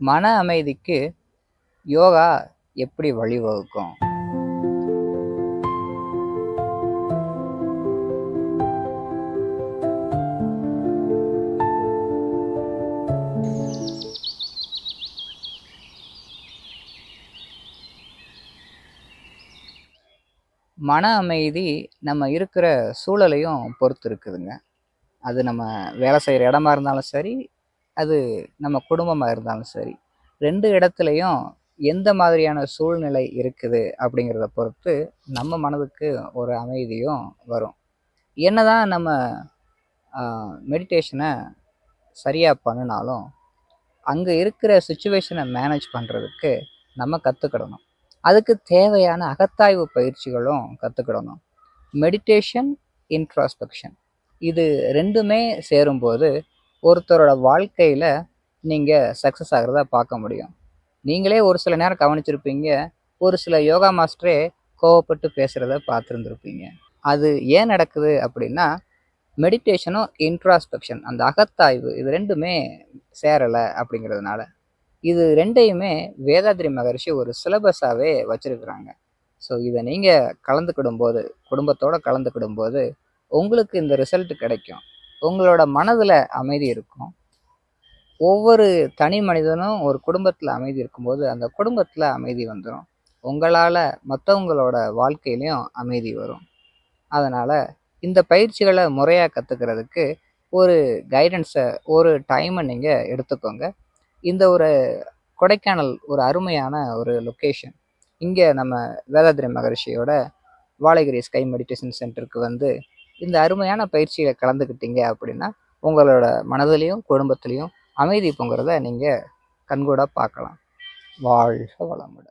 மன அமைதிக்கு யோகா எப்படி வழிவகுக்கும்? மன அமைதி நம்ம இருக்கிற சூழலையும் பொறுத்து இருக்குதுங்க. அது நம்ம வேலை செய்கிற இடமா இருந்தாலும் சரி அது நம்ம குடும்பமாக இருந்தாலும் சரி ரெண்டு இடத்துலையும் எந்த மாதிரியான சூழ்நிலை இருக்குது அப்படிங்கிறத பொறுத்து நம்ம மனதுக்கு ஒரு அமைதியும் வரும். என்னதான் நம்ம மெடிடேஷனை சரியாக பண்ணினாலும் அங்கே இருக்கிற சுச்சுவேஷனை மேனேஜ் பண்ணுறதுக்கு நம்ம கற்றுக்கிடணும் அதுக்கு தேவையான அகத்தாய்வு பயிற்சிகளும் கற்றுக்கிடணும் மெடிடேஷன் இன்ட்ராஸ்பெக்ஷன் இது ரெண்டுமே சேரும்போது ஒருத்தரோட வாழ்க்கையில் நீங்கள் சக்ஸஸ் ஆகிறத பார்க்க முடியும். நீங்களே ஒரு சில நேரம் கவனிச்சிருப்பீங்க. ஒரு சில யோகா மாஸ்டரே கோவப்பட்டு பேசுகிறத பார்த்துருந்துருப்பீங்க. அது ஏன் நடக்குது அப்படின்னா மெடிடேஷனும் இன்ட்ராஸ்பெக்ஷன் அந்த அகத்தாய்வு இது ரெண்டுமே சேரலை அப்படிங்கிறதுனால. இது ரெண்டையுமே வேதாத்ரி மகர்ஷி ஒரு சிலபஸாகவே வச்சுருக்குறாங்க. ஸோ இதை நீங்கள் கலந்துக்கிடும் போது குடும்பத்தோடு கலந்துக்கிடும் போது உங்களுக்கு இந்த ரிசல்ட் கிடைக்கும். உங்களோட மனதில் அமைதி இருக்கும். ஒவ்வொரு தனி மனிதனும் ஒரு குடும்பத்தில் அமைதி இருக்கும்போது அந்த குடும்பத்தில் அமைதி வந்துடும் உங்களால் மற்றவங்களோட வாழ்க்கையிலையும் அமைதி வரும். அதனால் இந்த பயிற்சிகளை முறையாக கற்றுக்கிறதுக்கு ஒரு கைடன்ஸை ஒரு டைமை நீங்கள் எடுத்துக்கோங்க. இந்த ஒரு கொடைக்கானல் ஒரு அருமையான ஒரு லொக்கேஷன் இங்கே நம்ம வேதாதிரி மகரிஷியோட வாழைகிரி ஸ்கை மெடிடேஷன் சென்டருக்கு வந்து இந்த அருமையான பயிற்சியில் கலந்துக்கிட்டீங்க அப்படின்னா உங்களோட மனதிலையும் குடும்பத்திலையும் அமைதி பொங்குறத நீங்கள் கண்கூட பார்க்கலாம். வாழ்க வளமுடன்.